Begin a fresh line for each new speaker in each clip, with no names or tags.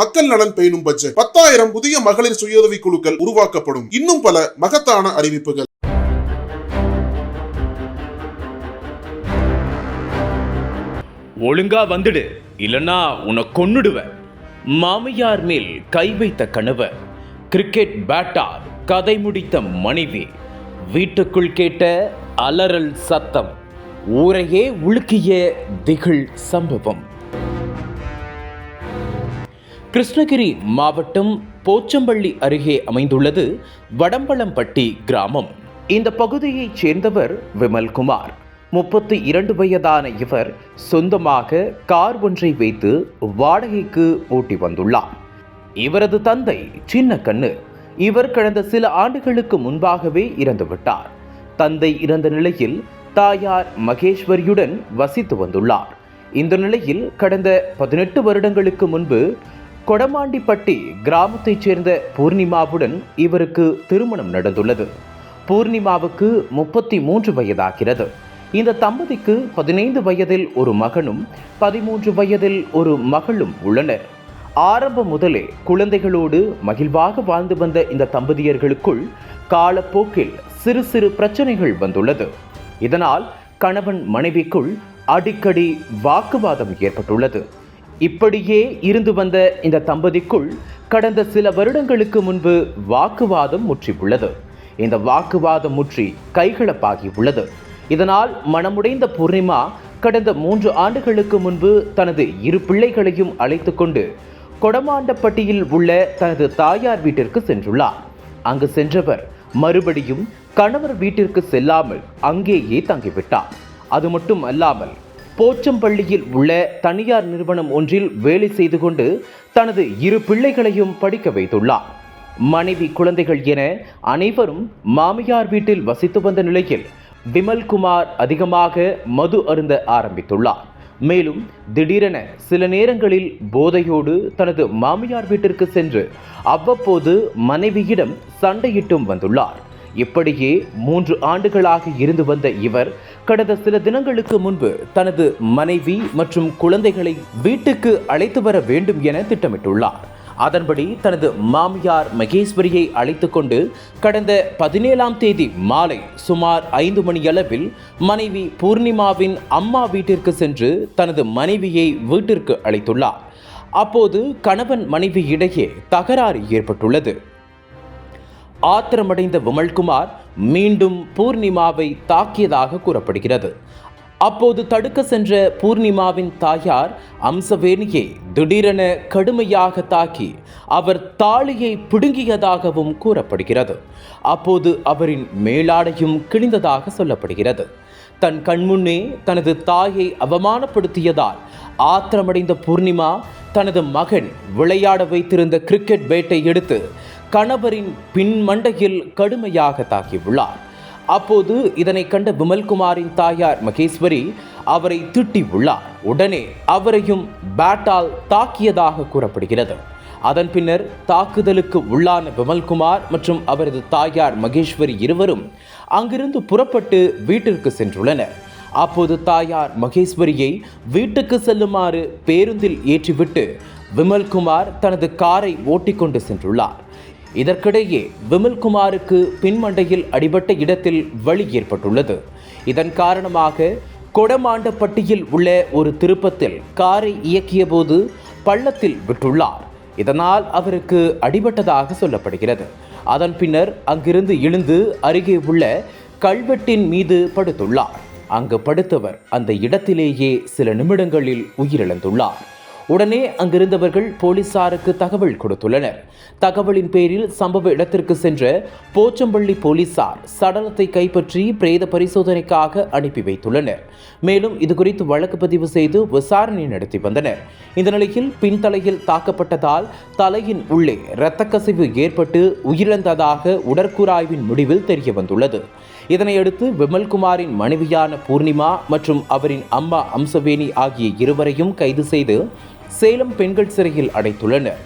மக்கள் நலன் பேணும் பட்ஜெட். பத்தாயிரம் புதிய மகளிர் சுயுதவி குழுக்கள் உருவாக்கப்படும். இன்னும் பல மகத்தான அறிவிப்புகள்.
ஒழுங்கா வந்துடு. இல்லனா உன்னை கொன்னுடுவேன். மாமியார் மேல் கை வைத்த கணவர் கிரிக்கெட் பேட்டார் கதை முடித்த மனைவி வீட்டுக்குள் கேட்ட அலறல் சத்தம் ஊரையே உலுக்கிய திகில் சம்பவம். கிருஷ்ணகிரி மாவட்டம் போச்சம்பள்ளி அருகே அமைந்துள்ளது வடம்பளம்பட்டி கிராமம். இந்த பகுதியைச் சேர்ந்தவர் விமல்குமார். முப்பத்தி இரண்டு வயதான இவர் சொந்தமாக கார் ஒன்றை வைத்து வாடகைக்கு ஓட்டி வந்துள்ளார். இவரது தந்தை சின்ன கண்ணு இவர் கடந்த சில ஆண்டுகளுக்கு முன்பாகவே இறந்துவிட்டார் தந்தை இறந்த நிலையில் தாயார் மகேஸ்வரியுடன் வசித்து வந்துள்ளார். இந்த நிலையில் கடந்த பதினெட்டு வருடங்களுக்கு முன்பு கொடமாண்டிப்பட்டி கிராமத்தைச் சேர்ந்த பூர்ணிமாவுடன் இவருக்கு திருமணம் நடந்துள்ளது. பூர்ணிமாவுக்கு முப்பத்தி மூன்று வயதாகிறது. இந்த தம்பதிக்கு பதினைந்து வயதில் ஒரு மகனும் பதிமூன்று வயதில் ஒரு மகளும் உள்ளனர். ஆரம்பம் முதலே குழந்தைகளோடு மகிழ்வாக வாழ்ந்து வந்த இந்த தம்பதியர்களுக்குள் காலப்போக்கில் சிறு சிறு பிரச்சனைகள் வந்துள்ளது. இதனால் கணவன் மனைவிக்குள் அடிக்கடி வாக்குவாதம் ஏற்பட்டுள்ளது. இப்படியே இருந்து வந்த இந்த தம்பதிக்குள் கடந்த சில வருடங்களுக்கு முன்பு வாக்குவாதம் முற்றியுள்ளது. இந்த வாக்குவாதம் முற்றி கைகலப்பாகி உள்ளது. இதனால் மனமுடைந்த பூர்ணிமா கடந்த மூன்று ஆண்டுகளுக்கு முன்பு தனது இரு பிள்ளைகளையும் அழைத்து கொண்டு கொடமாண்டப்பட்டியில் உள்ள தனது தாயார் வீட்டிற்கு சென்றுள்ளார். அங்கு சென்றவர் மறுபடியும் கணவர் வீட்டிற்கு செல்லாமல் அங்கேயே தங்கிவிட்டார். அது மட்டும் அல்லாமல் போச்சம்பள்ளியில் உள்ள தனியார் நிறுவனம் ஒன்றில் வேலை செய்து கொண்டு தனது இரு பிள்ளைகளையும் படிக்க வைத்துள்ளார். மனைவி குழந்தைகள் என அனைவரும் மாமியார் வீட்டில் வசித்து வந்த நிலையில் விமல்குமார் அதிகமாக மது அருந்த ஆரம்பித்துள்ளார். மேலும் திடீரென சில நேரங்களில் போதையோடு தனது மாமியார் வீட்டிற்கு சென்று அவ்வப்போது மனைவியிடம் சண்டையிட்டும் வந்துள்ளார். இப்படியே மூன்று ஆண்டுகளாக இருந்து வந்த இவர் கடந்த சில தினங்களுக்கு முன்பு தனது மனைவி மற்றும் குழந்தைகளை வீட்டுக்கு அழைத்து வர வேண்டும் என திட்டமிட்டுள்ளார். அதன்படி தனது மாமியார் மகேஸ்வரியை அழைத்து கொண்டு கடந்த பதினேழாம் தேதி மாலை சுமார் ஐந்து மணியளவில் மனைவி பூர்ணிமாவின் அம்மா வீட்டிற்கு சென்று தனது மனைவியை வீட்டிற்கு அழைத்துள்ளார். அப்போது கணவன் மனைவி இடையே தகராறு ஏற்பட்டுள்ளது. ஆத்திரமடைந்த விமல்குமார் மீண்டும் பூர்ணிமாவை தாக்கியதாக கூறப்படுகிறது. அப்போது தடுக்க சென்ற பூர்ணிமாவின் தாயார் அம்சவேணியை திடீரென கடுமையாக தாக்கி அவர் தாலியை பிடுங்கியதாகவும் கூறப்படுகிறது. அப்போது அவரின் மேலாடையும் கிழிந்ததாக சொல்லப்படுகிறது. தன் கண்முன்னே தனது தாயை அவமானப்படுத்தியதால் ஆத்திரமடைந்த பூர்ணிமா தனது மகன் விளையாட வைத்திருந்த கிரிக்கெட் பேட்டை எடுத்து கணவரின் பின்மண்டையில் கடுமையாக தாக்கியுள்ளார். அப்போது இதனை கண்ட விமல்குமாரின் தாயார் மகேஸ்வரி அவரை திட்டி உள்ளார் உடனே அவரையும் பேட்டால் தாக்கியதாக கூறப்படுகிறது. அதன் பின்னர் தாக்குதலுக்கு உள்ளான விமல்குமார் மற்றும் அவரது தாயார் மகேஸ்வரி இருவரும் அங்கிருந்து புறப்பட்டு வீட்டிற்கு சென்றுள்ளனர். அப்போது தாயார் மகேஸ்வரியை வீட்டுக்கு செல்லுமாறு பேருந்தில் ஏற்றிவிட்டு விமல்குமார் தனது காரை ஓட்டிக்கொண்டு சென்றுள்ளார். இதற்கிடையே விமல்குமாருக்கு பின்மண்டையில் அடிபட்ட இடத்தில் வலி ஏற்பட்டுள்ளது. இதன் காரணமாக கொடமாண்டப்பட்டியில் உள்ள ஒரு திருப்பத்தில் காரை இயக்கிய போது பள்ளத்தில் விட்டுள்ளார். இதனால் அவருக்கு அடிபட்டதாக சொல்லப்படுகிறது. அதன் பின்னர் அங்கிருந்து எழுந்து அருகே உள்ள கல்வெட்டின் மீது படுத்துள்ளார். அங்கு படுத்தவர் அந்த இடத்திலேயே சில நிமிடங்களில் உயிரிழந்துள்ளார். உடனே அங்கிருந்தவர்கள் போலீசாருக்கு தகவல் கொடுத்துள்ளனர். தகவலின் பேரில் சம்பவ இடத்திற்கு சென்ற போச்சம்பள்ளி போலீசார் சடலத்தை கைப்பற்றி பிரேத பரிசோதனைக்காக அனுப்பி வைத்துள்ளனர். மேலும் இதுகுறித்து வழக்கு பதிவு செய்து விசாரணை நடத்தி வந்தனர். இந்த நிலையில் பின்தலையில் தாக்கப்பட்டதால் தலையின் உள்ளே இரத்தக்கசிவு ஏற்பட்டு உயிரிழந்ததாக உடற்கூறாய்வின் முடிவில் தெரிய வந்துள்ளது இதனையடுத்து விமல்குமாரின் மனைவியான பூர்ணிமா மற்றும் அவரின் அம்மா அம்சவேணி ஆகிய இருவரையும் கைது செய்து சேலம் பெண்கள் சிறையில் அடைத்துள்ளனர்.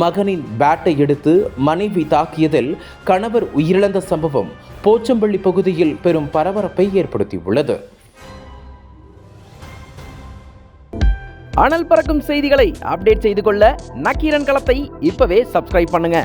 மகனின் பேட்டை எடுத்து மனைவி தாக்கியதில் கணவர் உயிரிழந்த சம்பவம் போச்சம்பள்ளி பகுதியில் பெரும் பரபரப்பை ஏற்படுத்தியுள்ளது.
அனல் பறக்கும் செய்திகளை அப்டேட் செய்து கொள்ள நக்கீரன் களத்தை இப்பவே சப்ஸ்கிரைப் பண்ணுங்க.